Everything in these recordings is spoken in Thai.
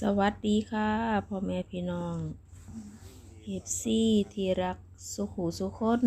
สวัสดีค่ะพ่อแม่พี่น้องเอฟซีที่รักสุขูสุคน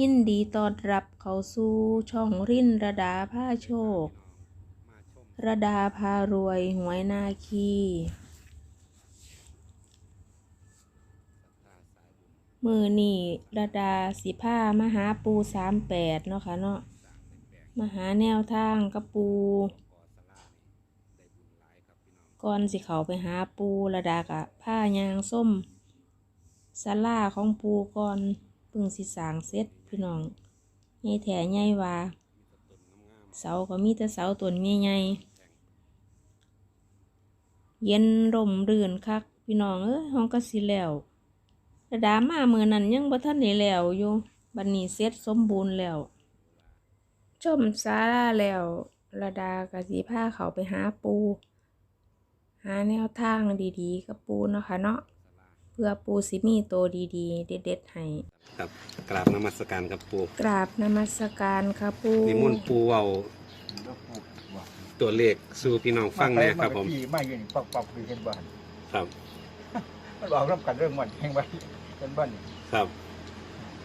ยินดีต้อนรับเขาสู่ช่องรินระดาผ้าโชค ระดาพารวยหวยนาคีมือนี่ระดาสิผ้ามหาปูสามแปดเนาะค่ะเนาะมหาแนวทางกับปู ก่อนสิเขาไปหาปูระดากะผ้ายางส้มสลาของปูก่อนพึ่งสิสางเสร็จพี่น้องใหญ่แถใหญ่ว่า เสาก็มีแต่เสาต้นใหญ่เย็นร่มรื่นคักพี่น้องเอ้ยห้องก็สิแล้วระดามาเมื่อนั้นยังบ่ทันได้แล้วอยู่บัดนนี้เสร็จสมบูรณ์แล้วชมซาลาแล้วระดากะสิพาเขาไปหาปู หาแนวทางดีๆกับปูเนาะค่ะเนาะเพื่อปูสิมีโตวดีๆ เด็ดๆให้ครับกราบนมัสการครับปูกราบนมัสการค่ะปูนิมนต์ปูเอาตัวเลขสู่พี่น้องฟังแหนะครับผมขี่มาอยู่นี่ปอกปอกอยู่เห็นบ้านครับมันบอกรับกันเรื่องมันแห่งบ้านเป็นบ้านครับ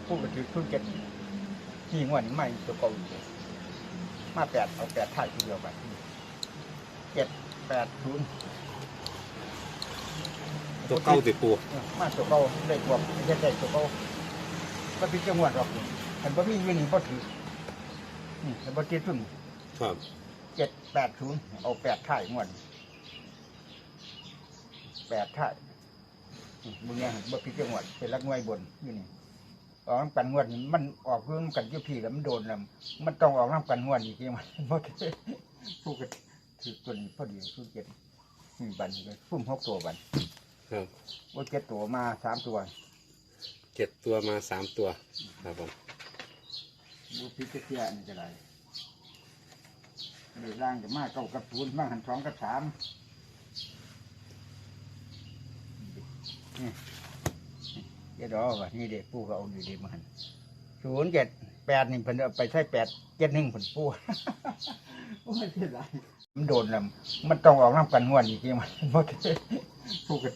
ผู้กระถือทุนเจ็ดขี่งวดนี่ไม่ตัวเก่าอยู่มาแปดเอาแปดถ่ายทีเดียวกันเจ็ดแปดศูนย์ ตัวเก้าติปูมาตัวเก่าได้บวกเจ็ดได้ตัวเก่าก็พิจารณาหรอกมันบ่มีเงินนี่บ่ถือนี่มันบ่ติดทุนครับเจ็ดแปดศูนย์เอาแปดถ่ายงวดแปดถ่ายนี่มึงเนี่ยบ่พิจารณาเป็นรักงวยบนอยู่นี่ออกน้ำกันงวดนี่มันออกเรื่องกันที่พี่แล้วมันโดนแล้วมันต้องออกน้ำกันงวดอีกทีมันเพราะผู้กถือตัวนี้พอดีผู้เจ็ดมีบันเลยฟุ่มหกตัวบัน ครับว่าเจ็ดตัวมาสามตัวเจ็ดตัวมาสามตัวครับผมดูพิจารณานี่จะไรเลยร่างจะมาเก้ากับศูนย์มาหันสองกับสามนี่เดี๋ยวดอกว่านี่เด็กปู่ก็เอาอยู่ดีมาหันศูนย์เจ็ดแปดนี่เพิ่นเอาไปใช้แปดเจ็ดหนึ่งเพิ่นปู่โอ้ยเสียดายมันโดนแล้วมันต้องออกน้ำกันงวดอีกทีมันเพราะผู้ก็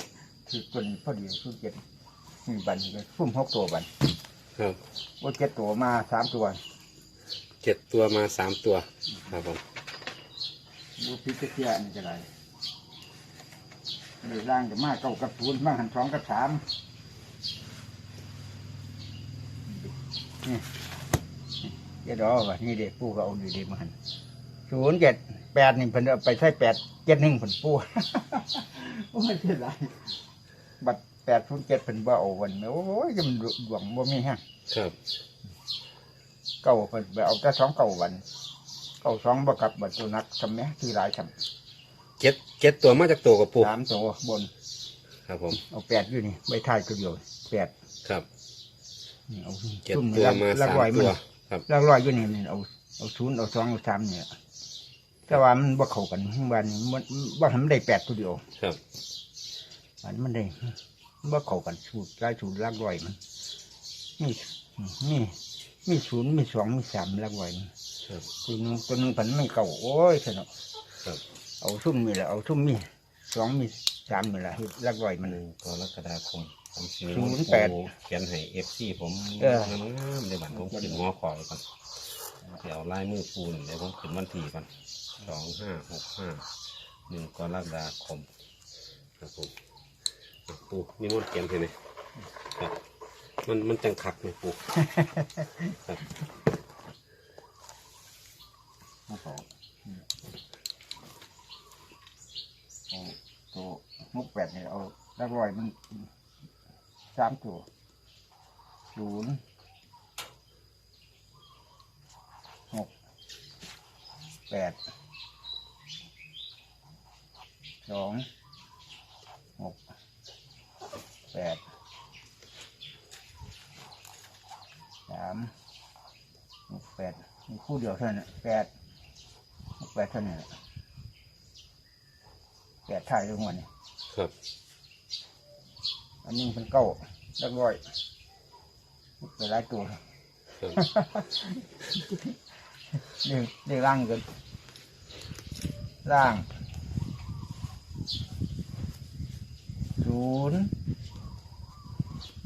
ถือตัวนี้พอดีผู้เจ็ดมีบันเลยฟุ่มหกตัวบันครับว่าเจ็ดตัวมาสามตัวเจ็ดตัวมาสามตัว ครับผมบูพิจารณานี่จะไรเลยร่างจะมาเก้ากับศูนย์มาหันสองกับสามนี่เดี๋ยวดอกว่านี่เด็กปู่ก็เอาอยู่ดีมาหันศูนย์เจ็ดแปดนี่เพิ่นเอาไปใช้แปดเจ็ดหนึ่งเพิ่นปู่โอ้ยเสียดาย บัตรแปดศูนย์เจ็ดเพิ่นบ่เอาวันโอ้ยจะมันดวงบ่มีฮะครับเก้าเพิ่นไปเอาแต่สองเก้าวันเก้าสองบ่กลับบัตรตัวนักทำแหมที่หลายทำเจ็ดเจ็ดตัวมาจากตัวกับปูสามตัวบน ครับผม เอาแปดอยู่นี่ใบท้ายตัวเดียวแปดครับ นี่เอาเจ็ดซุ่ตัวมาลัสากมร้อยมันตัวครับ ลักร้อยอยู่นี่นี่เอาเอาศูนย์เอาสองเอาสามเนี่ยแต่ว่ามันบ่เข้ากันวันนี้มันว่าทำได้แปดตัวเดียวครับ อันมันได้มันบ่เข้ากันสูตรลายสูตรลักร้อยมันมีมีมีศูนย์มีสองมีสามลักร้อยมันครับตัวหนึงตัวหนึงผันไม่เก่าโอ้ยสนุกครับเอาซุ่มนี่แหละเอาซุ่มมีสองมีสามนี่แหละเฮ็ดลักร้อยมันหนึ่งกรกฎาคมผมสิศูนย์แปดปูเขียนให้เอฟซีผมเอองามๆในบัตรผมขึ้นหัวขอยก่อนเดี๋ยวลายมือปูนเดี๋ยวผมขึ้นวันที่ก่อนสองห้าหกห้าหนึ่งกรกฎาคมครับผมอะ ปูนี่มันเขียนให้ไหมครับ มันมันจังคักไหมปูครับเอาสองเอาตัวมุกแปดเนี่ยเอาลักร้อยมันสามตัวศูนย์หกแปดสองหกแปดสามหกแปดมีคู่ เดียวเท่านั้นน่ะแปดหกแปดเท่านั้นน่ะแปดถ่ายลงมานี่ครับ อันนี้เป็นเก้าลักร้อยไปหลายตัวครับเรียกเรียกร่างกันร่างศูนย์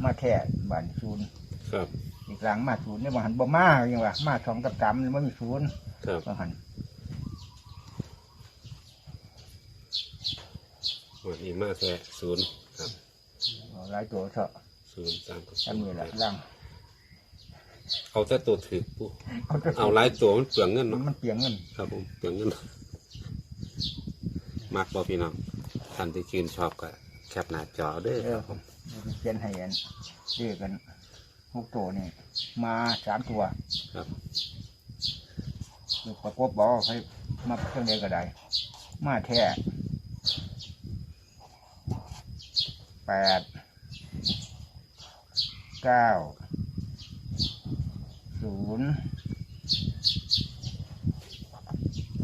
มาแท้บ้านศูนย์ครับ อีกหลังมาศูนย์เนี่ยบางหันบ่มาอย่างว่ามาสองกับสามมันมีศูนย์ครับบางหันวันนี้มาแค่ศูนย์ครับเอาหลายตัวเถอะศูนย์สามกับทำนี่แหละล่างเอาแต่ตัวถือปูเอาจะเอาหลายตัวมันเปลืองเงินเนาะ มันเปลียงเงินครับผมเปลืองเงินมากบ่พี่น้องท่านที่ชื่นชอบก็แคปหน้าจอเด้อเอคอรับผมเขียนให้อันเรียกกัน หกตัวนี่มาสามตัวครับลูกประกบบอกว่าให้มาเครื่องเดียวก็ได้ มาแท้แปดเก้าศูนย์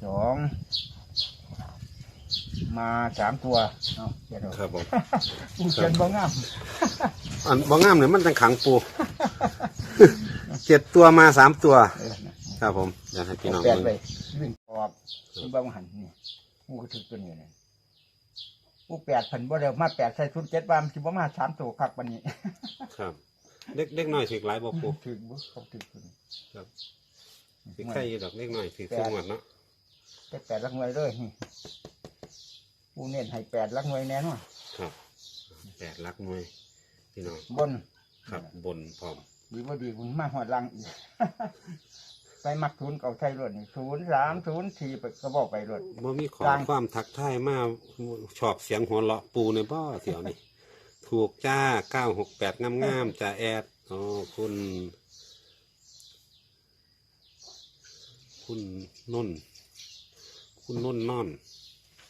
สองมาสามตัวเอาเขียนเอาครับผมผู้เขียนบ่งาม อันบ่งามเนี่ยมันจังขังปู เจ็ดตัวมาสามตัว เออนะครับผมอยากให้พี่น้องแปดเบิ่งไปวิ่งออกนี่บ้างหันนี่ผู้ก็ถึกตัวนี้เลยผู้แปดพันบ่เดียวมาแปดใส่ชุดเจ็ดวามนสิบ่มาสามตัวคักวันนี้ ครับ เล็กเล็กน้อยถือหลายบ่ปูถึกบ่เขาถึกตัวนี้ครับถือใครอยู่ดอกเล็กน้อยถือสงวดเนาะแต่แปดลักหน่วยเลยนี่ผู้เน้นให้แปดลักหน่วยแน่นอนครับแปดหลักหน่วย พี่น้องบนครับบนพร้อมดีบ่ดีคุณมาหอดลังอีก ไปมักศูนย์เก่าไทยรถนี่ศูนย์สามศูนย์สี่ไปก็บอกไปรถ บ่มีขอกลาง ความทักทายมาชอบเสียงหัวเราะปูในบ่เสียวนี่ ถูกจ้าเก้าหกแปดงามๆจ้าแอดอ๋อคุณ คุณนุ่นคุณนุ่นนอน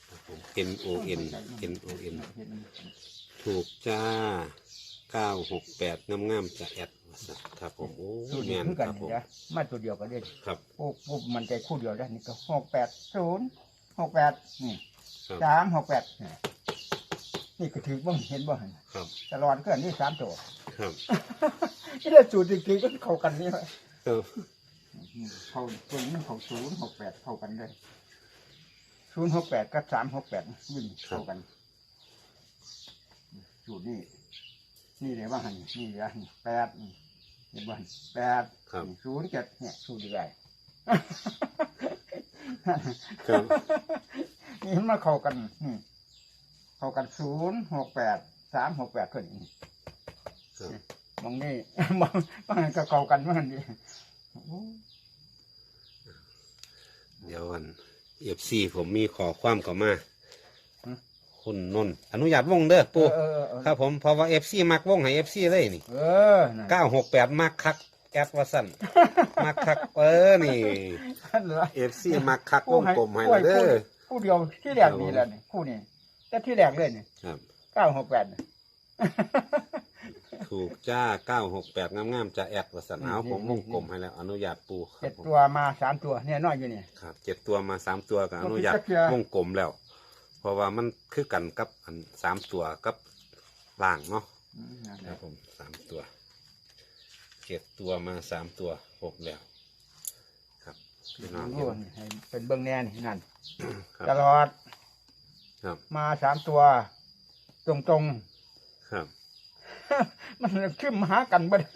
ครับผม N O N N O N ถูกจ้า เก้าหกแปดงามๆจ้าแอดว่าซั่นครับผมโอ้สูตรแม่นี้นคือคกันรับผมนะมาตัวเดียวก็ได้ครับปุ๊บปุ๊บมันใจคู่เดียวได้นี่ก็หกแปดศูนย์หกแปดนี่ครับสามหกแปดนี่นี่ก็ถือบ้างเห็นบ้างครับตลอดก็อันนี่สามตัว ครับที่ได้สูตรจริงๆก็เข้ากันนี่ไหมเออเข้าตัวนี้มันเข้าศูนย์หกแปดเข้ากันได้ศูนย์หกแปดกับสามหกแปดวิ่งเข้ากันสูตรนี้ นี่เลยว่าหันนี่เลยหันแปดนี่เห็นบ้างแปดครับ ศูนย์เจ็ดเนี่ยสูตรใหญ่ครับนี่มันมาเข้ากันนี่เข้ากันศูนย์หกแปดสามหกแปดคนนี้ครับมองนี่ มองมันก็เข้ากันเหมือนกันดิเดี๋ยววันเอฟซีผมมีขอความเข้ามา คุณนนท์อนุญาตวงเด้อเอปูอเออเออครับผมเพราะว่าเอฟซีมักวงให้เอฟซีเลยนี่เออนั่นเก้าหกแปดมักคักแอดว่าสั่นมักคักเออนี่นั่นเหรอเอฟซีมักคักวงกลมให้เลยเด้อ คู่เดียวที่แรกนี่แหละนี่คู่นี้แต่ที่แรกเลยนี่ครับ เก้าหกแปด ถูกจ้าเก้าหกแปดงามๆจะแอดว่าสั่นเอาผมวงกลมให้แล้วอนุญาตปูครัเจ็บดผมตัวมาสามตัวเนี่ยน้อยอยู่นี่ ครับเจ็ดตัวมาสามตัวกับอนุญาตมันคือจักรยานวงกลมแล้ว เพราะว่ามันคือกันกับอันสามตัวกับล่างเนาะอืมนั่นแหครัละบผมสามตัวเจ็ดตัวมาสามตัวหกแล้ว ครับพี่น้องเห็โอ้นนี่ให้เป็นเบื้องแน่นี่นั่นครับตลอดครับ มาสามตัว ตรงตรงครับ ๆ มันขึ้นมาหากันบ่ได้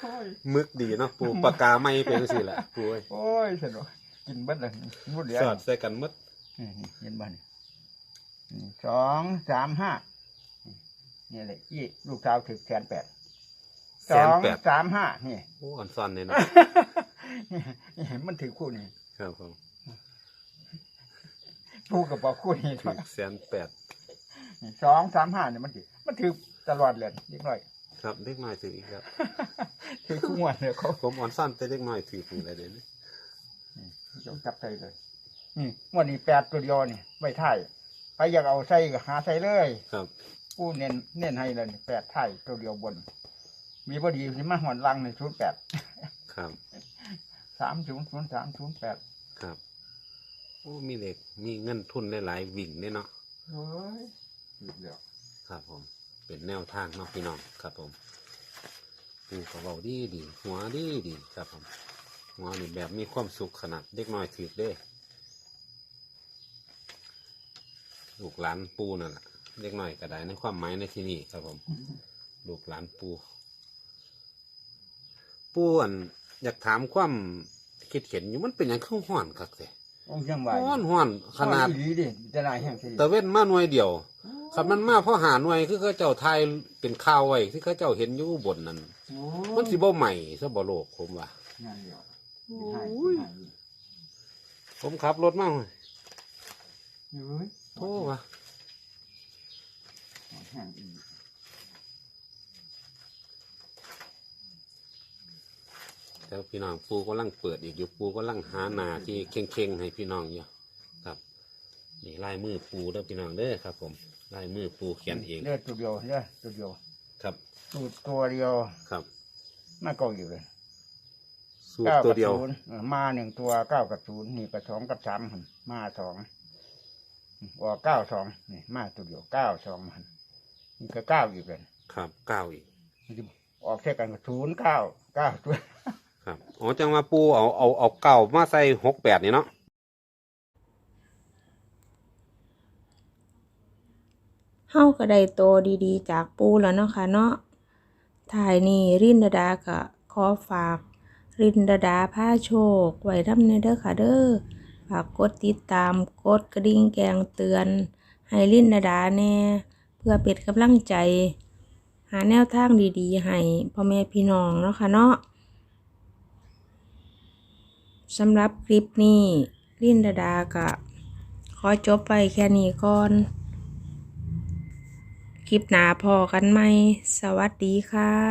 โอ้ยมึกดีเนาะปูปากกาไม่เป็นสิแหละปูเอ้ยโอ้ยสนุกกินเบิดเลยมุดเหลือสอดใส่กันหมัดนี่นี่เห็นบ้าน สองสามห้านี่แหละยี่ลูกสาวถึกแสนแปดแสสนองแปดสามห้านี่โอ้อันซ่อนเลยเนาะนี่นี่มันถือคู่นี่ครับผมคู่กับบอกคู่นี่ถึงแสนแปดนี่สองสามห้าเนี่ยมันถือมันถือตลอดเลยนิดหน่อยครับเล็กน้อยถึงอีกครับถือคู่งวดเลยเขาผมอ่อนซ่อนแต่เล็กน้อยถือถึงอะไรเดี๋ยวนี้ยกจับใจเลยนี่งวันนี้แปดตัวเดียวนี่ไม่ถ่าย ใครอยากเอาใส่ก็หาใส่เลย ครับ กูเน้นเน้นให้เลยนี่แปดถ่ายตัวเดียวบน มีพอดีที่มาหอนลังในศูนย์แปดครับ สามศูนย์ศูนย์สามศูนย์แปดครับ โอ้ มีเหล็ก มีเงินทุนหลายๆวิ่งเนี่ยเนาะ เฮ้ยหยุดแล้วครับผม เป็นแนวทางเนาะพี่น้อง ครับผมปูกระเบาดีดี หัวดีดี ครับผม หัวนี่แบบมีความสุขขนาดเด็กน้อยถือเด้ ลูกหลานปูนั่นแหละเล็กหน่อยก็ได้ในความหมายในที่นี้ครับผม ลูกหลานปู ปูอันอยากถามความคิดเห็นอยู่มันเป็นอย่างข้าห้อนคักแต่องค์ยังไหวห้อนห้อนขนาดอีหลีดิจะได้แห้งสิตะเว้นมาหน่วยเดียวคันมันมาเพราะหาหน่วยคือเขาเจ้าไทยเป็นข่าวไว้ที่เขาเจ้าเห็นอยู่บนนั้นโอ้มันสิบ่ใหม่ซะบ่โลกผมว่านั่นเดียวโอ้ให้ยให้ผมขับรถมาเฮ้ย โอ้ว่ะแห้งอีกแต่พี่น้องปูก็ลังเปิดอีกอยู่ปูก็ลังหาหนาที่เข่งๆให้พี่น้องอยู่ครับนี่ลายมือปูเด้อพี่น้องเด้อครับ ผมลายมือปูเขียนเองเลือดตัวเดียวเลือดตัวเดียวครับ สูตรตัวเดียวครับมาเก่าอยู่เลยสูตรตัวเดียวก้ากับศูนเออมาหนึ่งตัวเก้ากับศูนย์นี่กับสองกับสามหั่นมาสอง ออกเก้าสองนี่มาตัวเดียวเก้าสองมันนี่ก็เก้าอยู่เลยครับเก้าอีกมันจะออกแค่กันกับศูนย์เก้าเก้าตัวครับอ๋อจังว่าปูเอาเอาเอาเก้ามาใส่หกแปดนี่เนาะเฮาก็ได้โตดีๆ จากปูแล้วเนาะค่ะเนาะถ่ายนี่รินดาดาก็ขอฝาก รินดาดาผ้าโชค ไว้ทำในเด้อค่ะเด้อ ฝากกดติดตามกดกระดิ่งแกงเตือน ให้รินดาดาแน่เพื่อเป็นกำลังใจ หาแนวทางดี ๆ ให้พ่อแม่พี่น้องเนาะค่ะเนาะสำหรับคลิปนี้รินดาดาก็ขอจบไปแค่นี้ก่อน คลิปหน้าพอกันไหม สวัสดีค่ะ